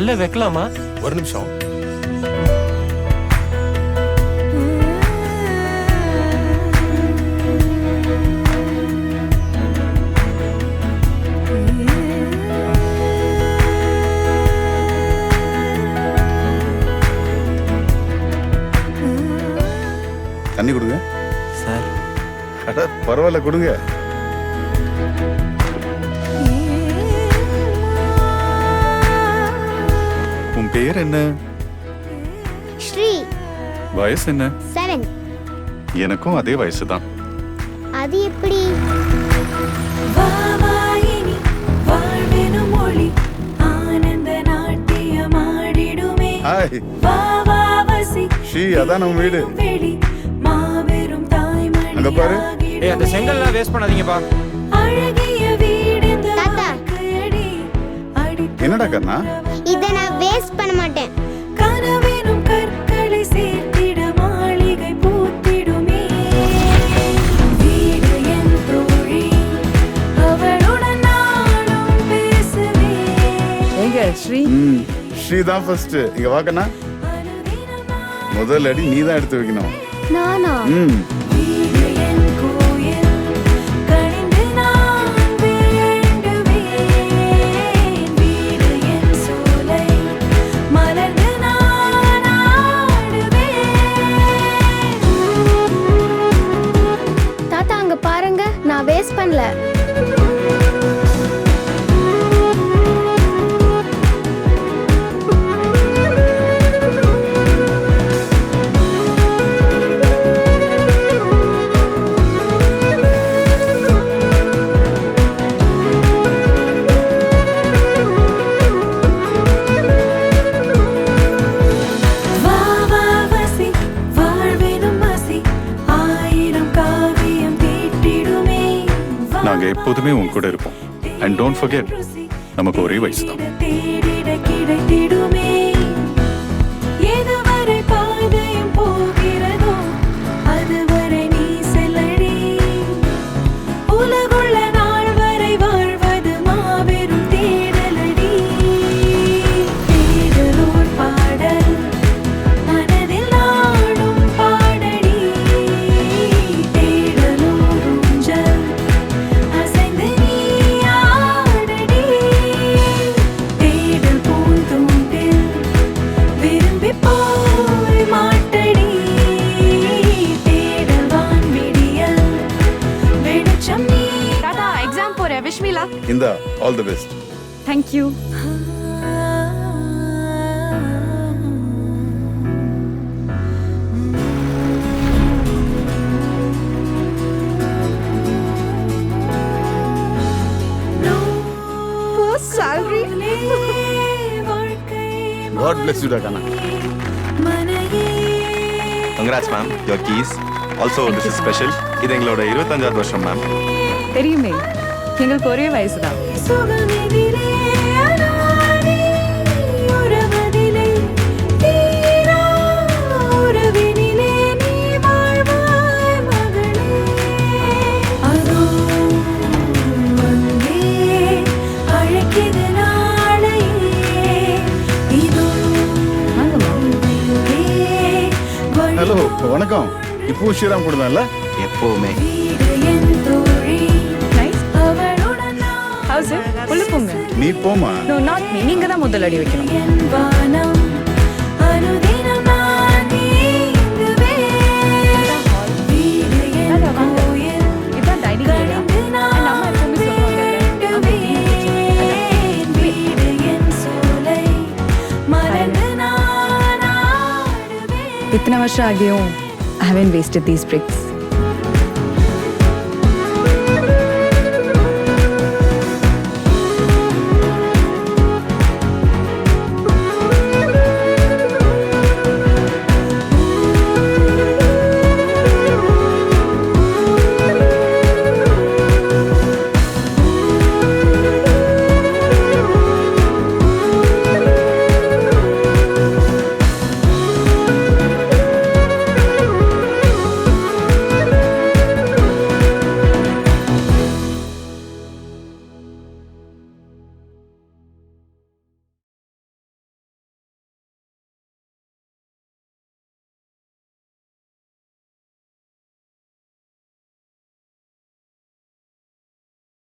உள்ள வைக்கலாமா? ஒரு நிமிஷம். தண்ணி கொடுங்க. சார். பரவாயில்ல கொடுங்க. உன் பேர் என்ன? ஸ்ரீ. வயசு என்ன? செவன். எனக்கும் அதே வயசு தான். அது எப்படி? ஹாய். ஸ்ரீ அதான் நம்ம வீடு. அங்க பாரு. ஏய் அந்த செங்கல்லாம் வேஸ்ட் பண்ணாதீங்கப்பா. என்னடா கண்ணா? இதை நான் வேஸ்ட் பண்ண மாட்டேன். கனவெனும் கற்களை சேர்த்திட மாளிகை பூத்திடுமே. வீடு என் தோழி அவளுடன் நானும் பேசுவேன். எங்க ஸ்ரீ? ம் ஸ்ரீ தான் ஃபர்ஸ்ட் இங்க வாக்கண்ணா. முதல் அடி நீ தான் எடுத்து வைக்கணும். நானா? ம். வேஸ்ட் பண்ணல. நாங்க எப்போதுமே உன் கூட இருப்போம். அண்ட் டோன்ட் ஃபர்கெட் நமக்கு ஒரே வயசு தான் இந்த all the best thank you salary. God bless you டா கண்ணா congrats ma'am your keys also this is special இது எங்களோட இருபத்தஞ்சாவது வருஷம் மேம் தெரியுமே. எங்களுக்கு ஒரே வயசு தான் ஹலோ வணக்கம் இப்போ ஸ்ரீராம் கூட எப்போவுமே நான் ஹவுஸ் உள்ள போங்க. நீ போமா நோ நாட் மீ நீங்க தான் முதல் அடி வைக்கணும். அனுதினம் நான் நீந்துவேன். வீடு என் கோயில் இதான் டைனிங்